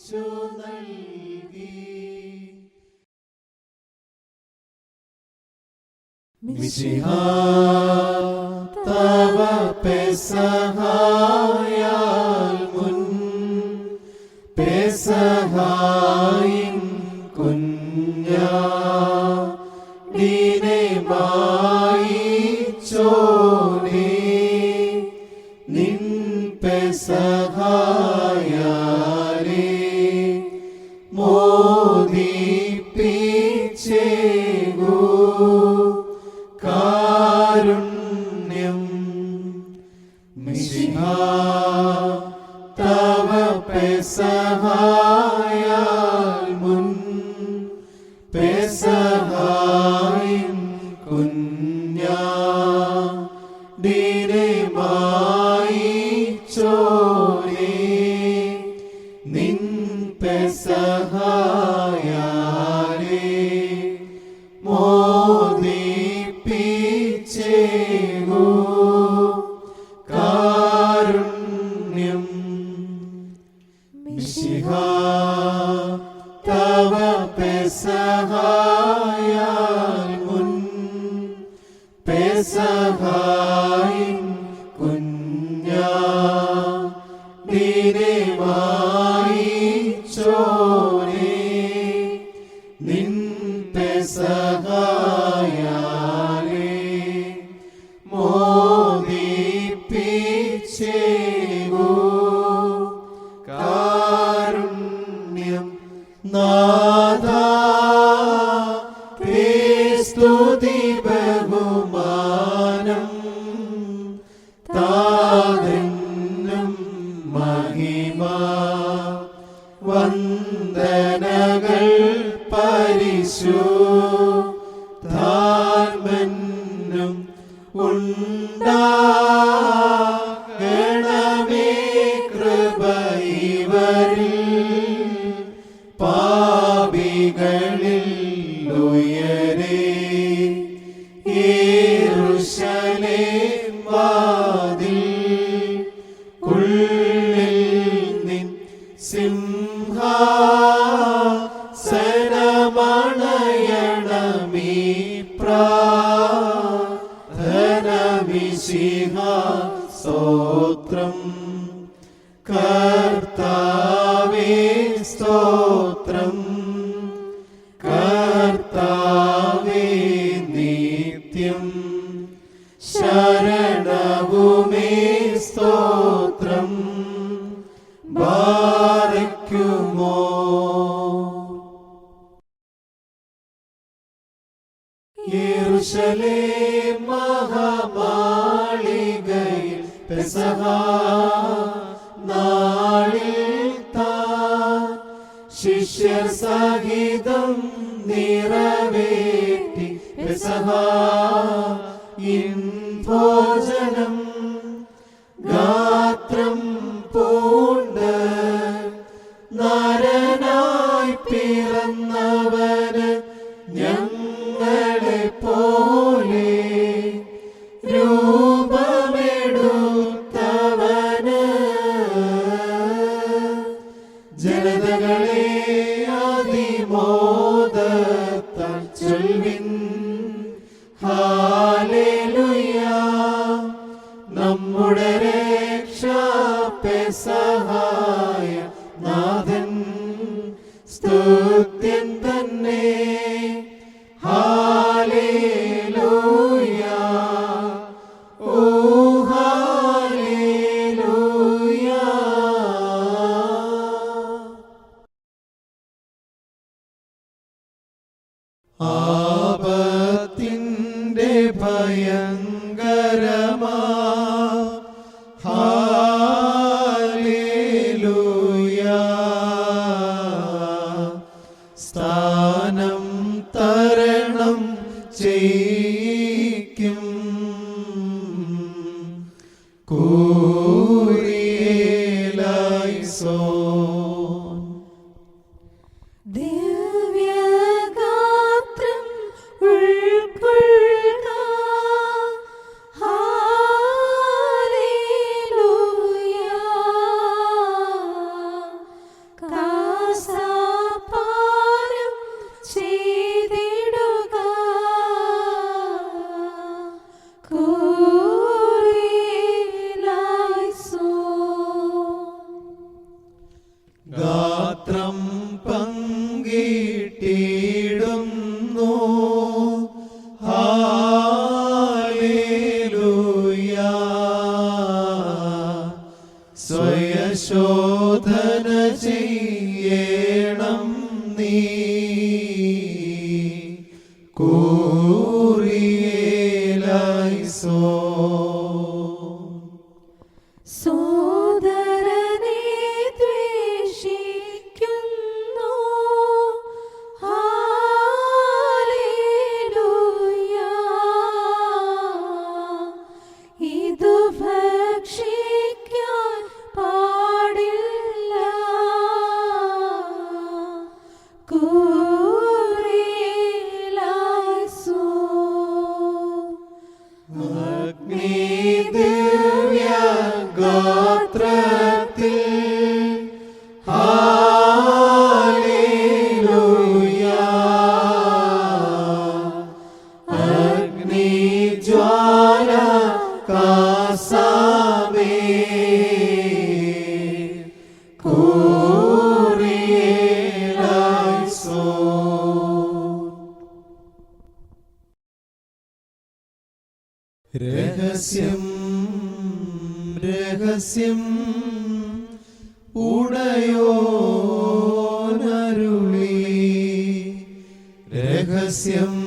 ഈശോ നൽകി മിശിഹ തവ പെസഹായാൽ മുൻ. പെസഹായിൻ കുഞ്ഞ. നീനെ മായി ചോനെ നിൻ പെസഹായ തവ പെസഹായാൽ മുൻ പെസഹായിൻ കുഞ്ഞാ ദീനമായി ചോരേ നിൻ പെസഹായാലേ മോദിപ്പിച്ചേകൂ സിംഹാസനമണയണമീ പ്രാധനമിശിഹ സ്തോത്രം കർത്താവേ സ്തോത്രം. കർത്താവേ നിത്യം. ശരണവുമേ സ്തോത്രം. യെരൂശലേ മഹാമാളികയിൽ പെസഹ നാളിൽ താൻ ശിഷ്യർ സഹിതം നിറവേറ്റി പെസഹ ഇൻ ജനതകളെ അതിമോദത്താൽ ചൊൽവിൻ ചെയ്യിക്കും പരിശോധന രഹസ്യം ഉടയോനരുളി. രഹസ്യം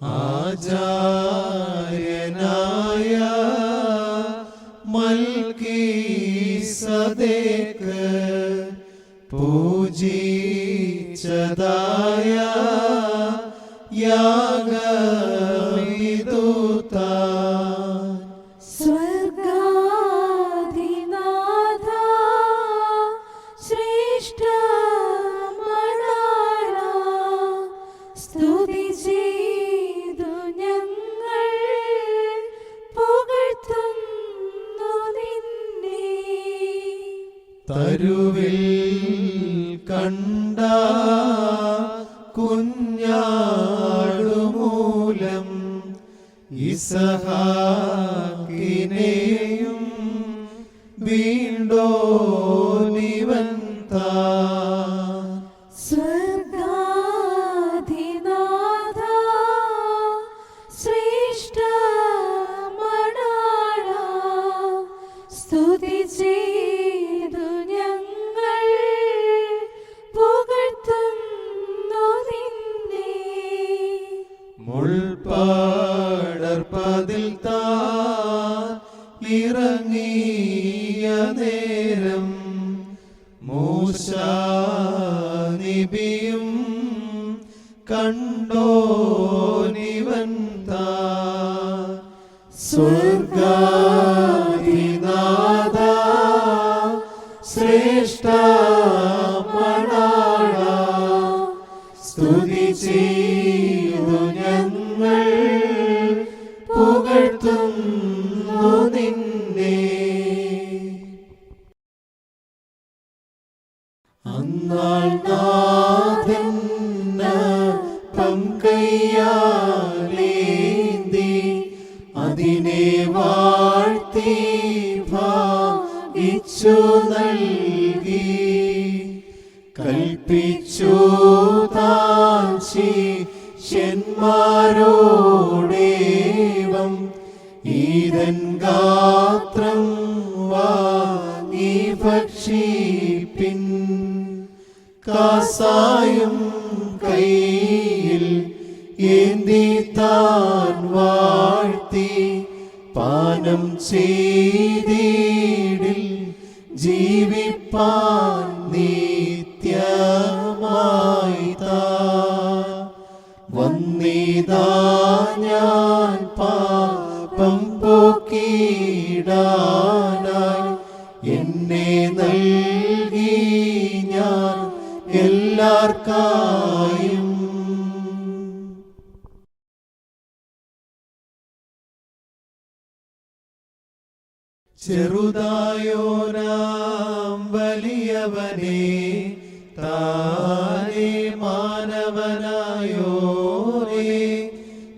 ആചാര്യനായ മൽക്കീ സദേക്ക് പൂജിച്ചതായ ഇസഹാക്കിനെയും വീണ്ടോ നിവൻ സ്വർഗാധിനാഥ ശ്രേഷ്ഠ മണാള സ്തുതി ചെയ്തു ഞങ്ങൾ പുകഴ്ത്തുന്നു നിന്നെ. ഇറങ്ങിയ നേരം മൂശാനിബിയും കണ്ടോ നിവൻ സ്വർഗാധിനാഥ ശ്രേഷ്ഠ മണാള സ്തുതി ചെയ്തു വാഴ്ത്തി ഭാഗിച്ചു നൽകി. കൽപ്പിച്ചു താഞ്ചി ശിഷ്യന്മാരോടേവം. ഈതൻ ഗാത്രം വാങ്ങി ഭക്ഷിപ്പിൻ. കാസായും കയ്യിൽ ഏന്തി പാനം ചെയ്തിടിൽ ജീവിപ്പാൻ നിത്യമായി വന്നിതാ ഞാൻ പാപം പോക്കിടാനായി എന്നെ നൽകി ഞാൻ എല്ലാർക്കാ ചെറുതായോനാം വലിയവനെ താനേ മാനവനായോരേ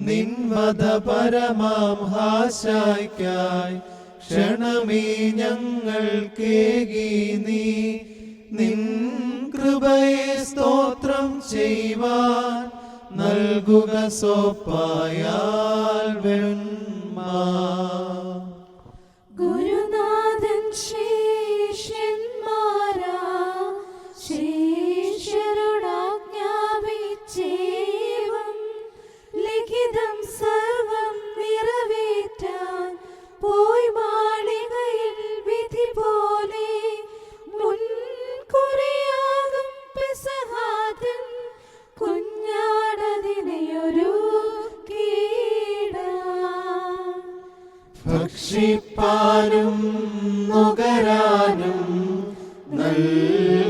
നിൻവത പരമാം ഹാശായ്ക്കായി ക്ഷണമേ ഞങ്ങൾക്കേകി കേകി നീ. നിൻ കൃപയെ സ്തോത്രം ചെയ്യുവാൻ നൽകുക സോപ്പായാൽ വെൺമാ നൽകി